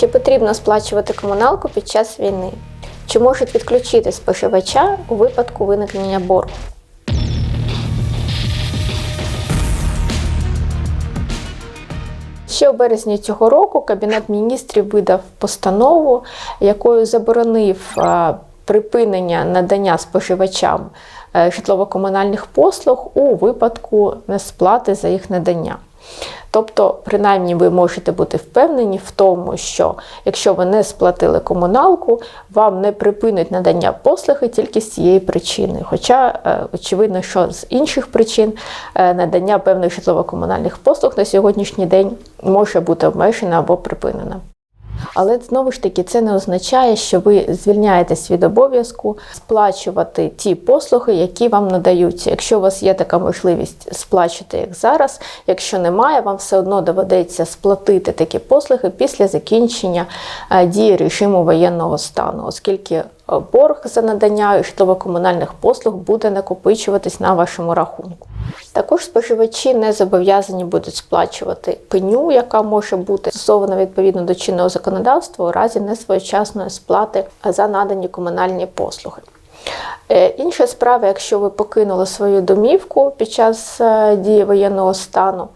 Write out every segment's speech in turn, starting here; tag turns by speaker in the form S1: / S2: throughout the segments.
S1: Чи потрібно сплачувати комуналку під час війни? Чи можуть відключити споживача у випадку виникнення боргу? Ще у березні цього року Кабінет міністрів видав постанову, якою заборонив припинення надання споживачам е, житлово-комунальних послуг у випадку несплати за їх надання. Тобто, принаймні, ви можете бути впевнені в тому, що якщо ви не сплатили комуналку, вам не припинять надання послуги тільки з цієї причини. Хоча, е, очевидно, що з інших причин е, надання певних житлово-комунальних послуг на сьогоднішній день може бути обмежена або припинено. Але знову ж таки це не означає, що ви звільняєтесь від обов'язку сплачувати ті послуги, які вам надаються. Якщо у вас є така можливість сплачувати як зараз, якщо немає, вам все одно доведеться сплатити такі послуги після закінчення е, дії режиму воєнного стану, оскільки е, борг за надання житлово-комунальних послуг буде накопичуватись на вашому рахунку. Також споживачі не зобов'язані будуть сплачувати пеню, яка може бути стосована відповідно до чинного законодавства у разі несвоєчасної сплати за надані комунальні послуги. Е, Інша справа, якщо ви покинули свою домівку під час е, дії воєнного стану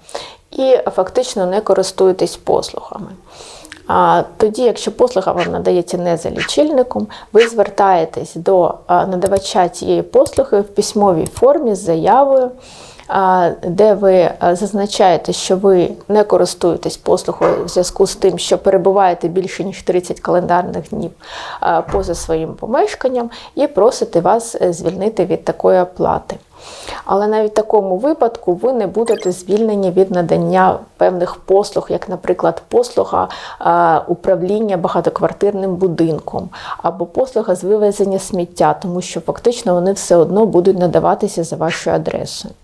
S1: і фактично не користуєтесь послугами. Тоді, якщо послуга вам надається не за лічильником, ви звертаєтесь до надавача цієї послуги в письмовій формі з заявою, де ви зазначаєте, що ви не користуєтесь послугою в зв'язку з тим, що перебуваєте більше ніж 30 календарних днів поза своїм помешканням, і просите вас е, звільнити від такої оплати. Але навіть в такому випадку ви не будете звільнені від надання певних послуг, як, наприклад, послуга е, управління багатоквартирним будинком або послуга з вивезення сміття, тому що фактично вони все одно будуть надаватися за вашою адресою.